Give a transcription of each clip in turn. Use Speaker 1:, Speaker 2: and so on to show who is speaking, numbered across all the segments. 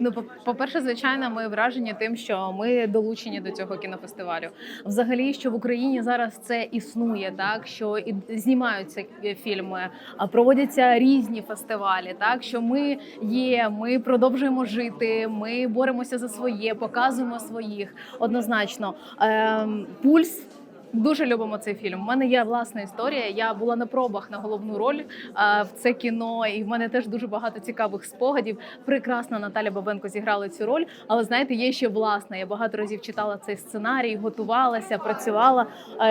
Speaker 1: Ну, по- по-перше, звичайно, ми вражені тим, що ми долучені до цього кінофестивалю. Взагалі, що в Україні зараз це існує, так що і знімаються фільми, а проводяться різні фестивалі. Так що ми є, ми продовжуємо жити, ми боремося за своє, показуємо своїх однозначно. Ем, пульс. Дуже любимо цей фільм. У мене є власна історія. Я була на пробах на головну роль в це кіно, і в мене теж дуже багато цікавих спогадів. Прекрасна Наталя Бабенко зіграла цю роль. Але знаєте, є ще власна. Я багато разів читала цей сценарій, готувалася, працювала.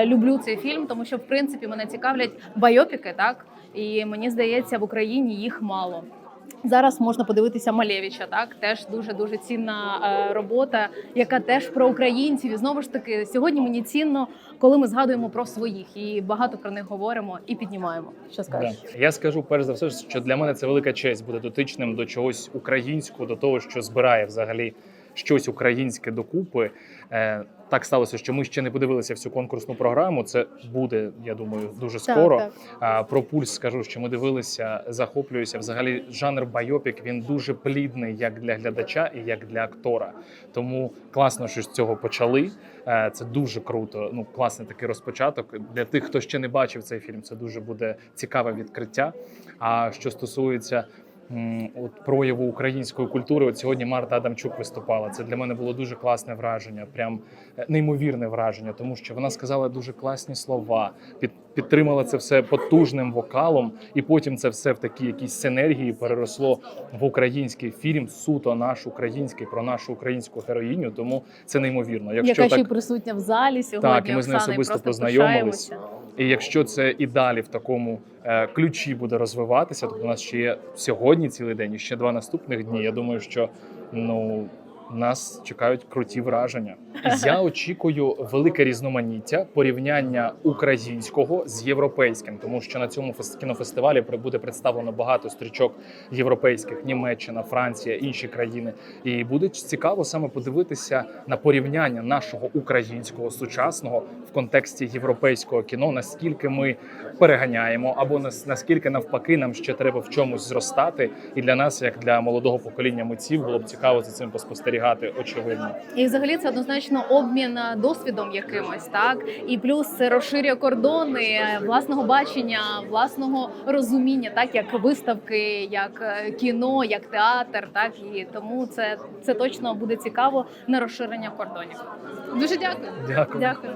Speaker 1: Люблю цей фільм, тому що в принципі мене цікавлять байопіки, так і мені здається, в Україні їх мало. Зараз можна подивитися Малевича, так теж дуже дуже цінна е, робота, яка теж про українців. І знову ж таки, сьогодні мені цінно, коли ми згадуємо про своїх і багато про них говоримо і піднімаємо. Що скажеш?
Speaker 2: Да. Я скажу перш за все, що для мене це велика честь бути дотичним до чогось українського, до того, що збирає взагалі щось українське докупи. Е, так сталося, що ми ще не подивилися всю конкурсну програму. Це буде, я думаю, дуже скоро.
Speaker 1: Так, так.
Speaker 2: Про пульс скажу, що ми дивилися, захоплююся. Взагалі, жанр байопік він дуже плідний як для глядача і як для актора. Тому класно, що з цього почали. Е, Це дуже круто. Ну, класний такий розпочаток. Для тих, хто ще не бачив цей фільм, це дуже буде цікаве відкриття. А що стосується от прояву української культури, от сьогодні Марта Адамчук виступала. Це для мене було дуже класне враження, прям е, неймовірне враження, тому що вона сказала дуже класні слова, під, підтримала це все потужним вокалом, і потім це все в такі якісь синергії переросло в український фільм, суто наш український про нашу українську героїню. Тому це неймовірно. Якщо
Speaker 1: Яка ще й присутня в залі сьогодні.
Speaker 2: Так, і ми з нею особисто
Speaker 1: просто
Speaker 2: познайомились. І якщо це і далі в такому е, ключі буде розвиватися, тобто у нас ще є сьогодні цілий день і ще два наступних дні. Я думаю, що ну нас чекають круті враження. Я очікую велике різноманіття порівняння українського з європейським, тому що на цьому фес- кінофестивалі буде представлено багато стрічок європейських, Німеччина, Франція, інші країни. І буде цікаво саме подивитися на порівняння нашого українського сучасного в контексті європейського кіно, наскільки ми переганяємо, або нас- наскільки навпаки нам ще треба в чомусь зростати. І для нас, як для молодого покоління митців, було б цікаво за цим поспостерігати. Очевидно.
Speaker 1: І взагалі це однозначно обмін е, досвідом якимось, так і плюс це розширює кордони е, власного бачення, власного розуміння, так як виставки, як е, кіно, як театр, так і тому це, це точно буде цікаво на розширення кордонів. Дуже дякую.
Speaker 2: Дякую.
Speaker 1: Дякую.